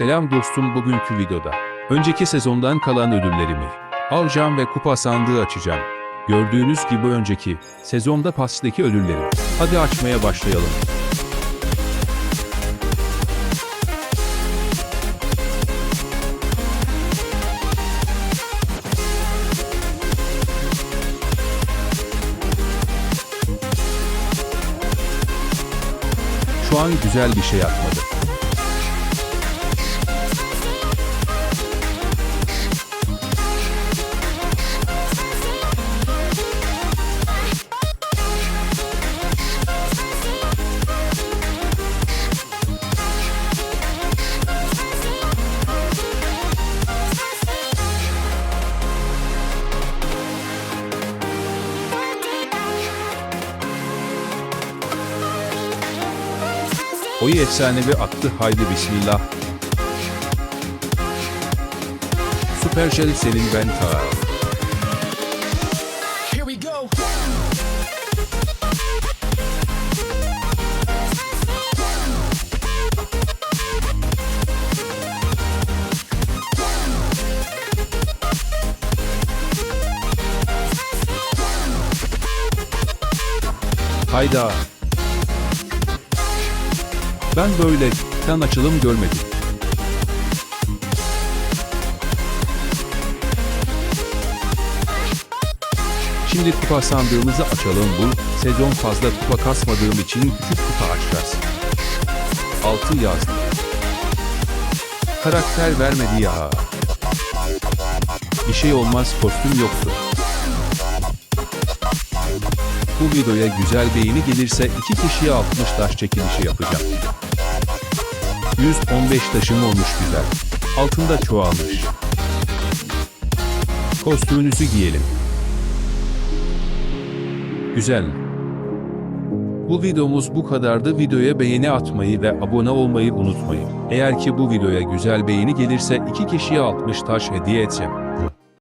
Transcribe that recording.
Selam dostum bugünkü videoda. Önceki sezondan kalan ödüllerimi alacağım ve kupa sandığı açacağım. Gördüğünüz gibi önceki sezonda pastaki ödüllerim. Hadi açmaya başlayalım. Şu an güzel bir şey atmadı. Oyu efsanevi attı haydi bismillah. Supercell senin ben ta. Hayda. Ben böyle tan açılım görmedim. Şimdi kupa sandığımızı açalım bu sezon fazla kupa kasmadığım için küçük kupa açacağız. 6 yazdı. Karakter vermedi ya. Bir şey olmaz kostüm yoktu. Bu videoya güzel beğeni gelirse iki kişiye 60 taş çekilişi yapacağım. 115 taşım olmuş güzel. Altında çoğalmış. Kostümünüzü giyelim. Güzel. Bu videomuz bu kadardı. Videoya beğeni atmayı ve abone olmayı unutmayın. Eğer ki bu videoya güzel beğeni gelirse iki kişiye 60 taş hediye edeceğim.